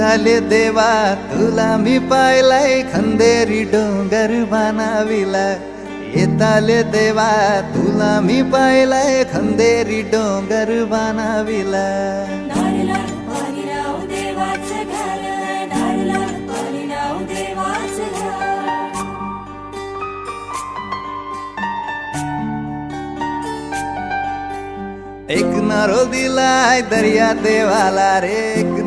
येताले देवा तुला मी पाहिलाय खंदेरी डोंगर बनाविला. येताले देवा तुला मी पाहिलाय खंदेरी डोंगर बनाविला. एक नारो दिलाय दर्या देवाला रे एक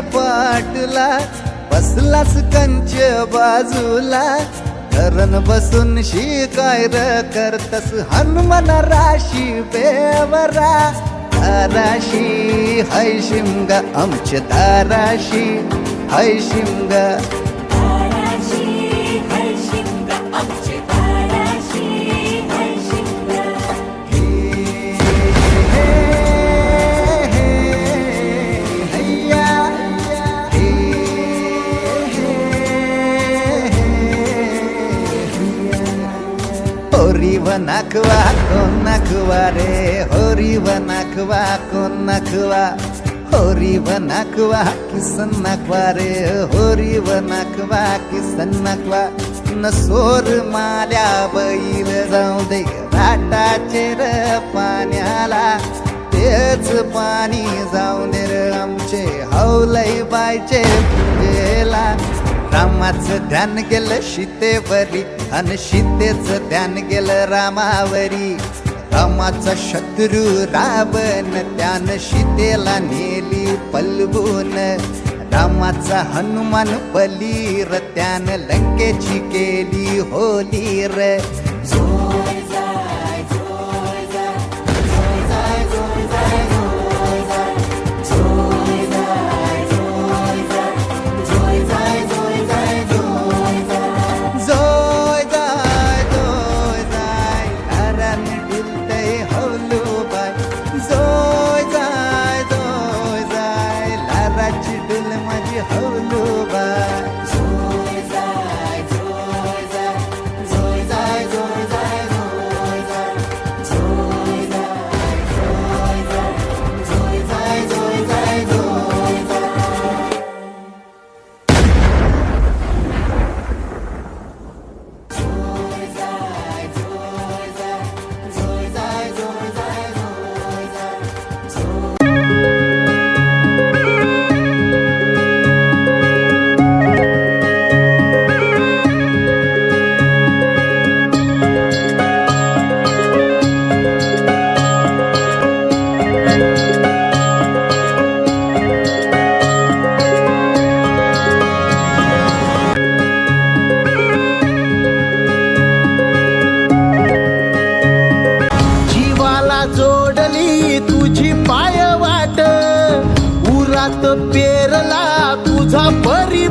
पाटला बसलाच कंच बाजूला. धरण बसून शिकाय र करतस हनुमान राशी बेवरा. धाराशी हय शिमगा आमच्या धाराशी. हय शिमगा होरी नाखवा कोण नाखवा रे? होरी व नाखवा कोण नाखवा होरी व नाखवा किसन नाखवा रे? होरी व नाखवा किसन नाखवा सोर माल्या बैल जाऊ दे राटाचे र पाण्याला. तेच पाणी जाऊन दे र आमचे हौलई बायचे पूजेला रामाचं ध्यान गेलं सीतेवरी आणि सीतेच ध्यान गेलं रामावरी. रामाचा शत्रू रावण त्यानं सीतेला नेली पलवून. रामाचा हनुमान बलीर त्यानं लंकेची केली होली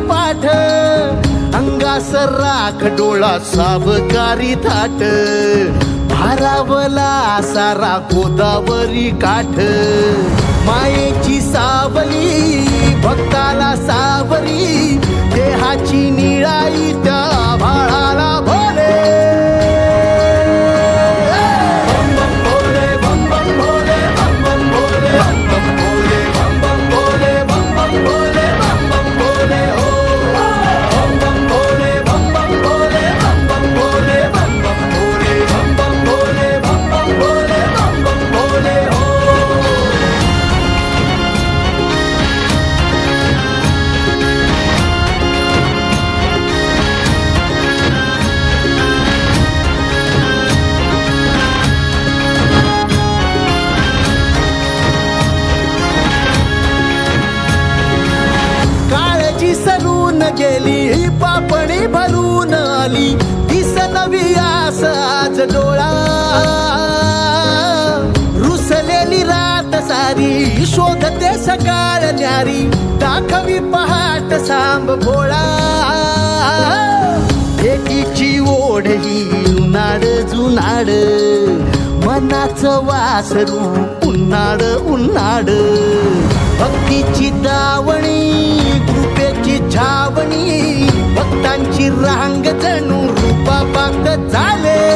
पाठ अंगास राख डोळा साबकारी थाट. भारावला सारा गोदावरी काठ. मायेची सावली भक्ताला आज डोळा. रुसलेली रात सारी शोधते सकाळ न्यारी. दाखवी पहाट सांब भोळा. एकीची ओढही उन्हाळ जुनाड मनाचं वासरू उन्हाळ उन्हाळ. भक्तीची दावणी कृपेची छावणी. भक्तांची रांग जणू रूपा पाक झाले.